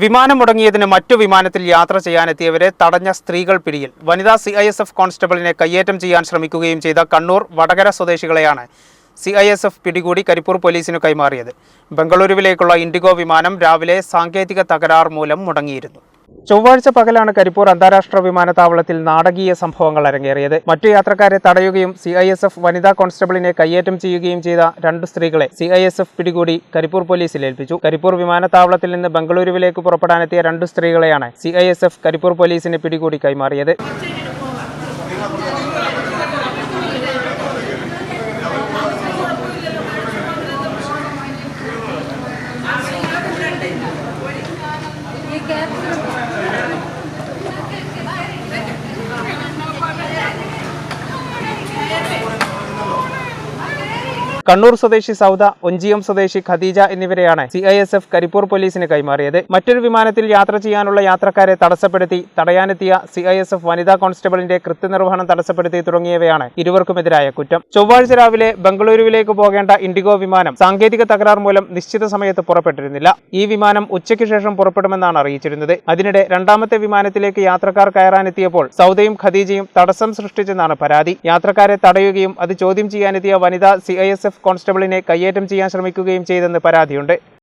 വിമാനം മുടങ്ങിയതിന് മറ്റു വിമാനത്തിൽ യാത്ര ചെയ്യാനെത്തിയവരെ തടഞ്ഞ സ്ത്രീകൾ പിടിയിൽ. വനിതാ സി ഐ എസ് എഫ് കോൺസ്റ്റബിളിനെ കയ്യേറ്റം ചെയ്യാൻ ശ്രമിക്കുകയും ചെയ്ത കണ്ണൂർ വടകര സ്വദേശികളെയാണ് സി ഐ എസ് എഫ് പിടികൂടി കരിപ്പൂർ പോലീസിനു കൈമാറിയത്. ബംഗളൂരുവിലേക്കുള്ള ഇൻഡിഗോ വിമാനം രാവിലെ സാങ്കേതിക തകരാർ മൂലം മുടങ്ങിയിരുന്നു. ചൊവ്വാഴ്ച പകലാണ് കരിപ്പൂർ അന്താരാഷ്ട്ര വിമാനത്താവളത്തിൽ നാടകീയ സംഭവങ്ങൾ അരങ്ങേറിയത്. മറ്റു യാത്രക്കാരെ തടയുകയും സി ഐ എസ് എഫ് വനിതാ കോൺസ്റ്റബിളിനെ കയ്യേറ്റം ചെയ്യുകയും ചെയ്ത രണ്ട് സ്ത്രീകളെ സി ഐ എസ് എഫ് പിടികൂടി കരിപ്പൂർ പോലീസിൽ ഏൽപ്പിച്ചു. കരിപ്പൂർ വിമാനത്താവളത്തിൽ നിന്ന് ബംഗളൂരുവിലേക്ക് പുറപ്പെടാനെത്തിയ രണ്ട് സ്ത്രീകളെയാണ് C I S F Karipur പോലീസിന് പിടികൂടി കൈമാറിയത്. കണ്ണൂർ സ്വദേശി സൗദ ഒഞ്ചിയം സ്വദേശി ഖദീജ എന്നിവരെയാണ് C I S F Karipur പോലീസിന് കൈമാറിയത്. മറ്റൊരു വിമാനത്തിൽ യാത്ര ചെയ്യാനുള്ള യാത്രക്കാരെ തടസ്സപ്പെടുത്തി തടയാനെത്തിയ സി ഐ എസ് എഫ് വനിതാ കോൺസ്റ്റബിളിന്റെ കൃത്യനിർവഹണം തടസ്സപ്പെടുത്തി തുടങ്ങിയവയാണ് ഇരുവർക്കുമെതിരായ കുറ്റം. ചൊവ്വാഴ്ച രാവിലെ ബംഗളൂരുവിലേക്ക് പോകേണ്ട ഇൻഡിഗോ വിമാനം സാങ്കേതിക തകരാർ മൂലം നിശ്ചിത സമയത്ത് പുറപ്പെട്ടിരുന്നില്ല. ഈ വിമാനം ഉച്ചയ്ക്ക് ശേഷം പുറപ്പെടുമെന്നാണ് അറിയിച്ചിരുന്നത്. അതിനിടെ രണ്ടാമത്തെ വിമാനത്തിലേക്ക് യാത്രക്കാർ കയറാനെത്തിയപ്പോൾ സൗദയും ഖദീജയും തടസ്സം സൃഷ്ടിച്ചെന്നാണ് പരാതി. യാത്രക്കാരെ തടയുകയും അത് ചോദ്യം ചെയ്യാനെത്തിയ വനിതാ സി ഐ എസ് എഫ് കോൺസ്റ്റബിളിനെ കയ്യേറ്റം ചെയ്യാൻ ശ്രമിക്കുകയും ചെയ്തെന്ന് പരാതിയുണ്ട്.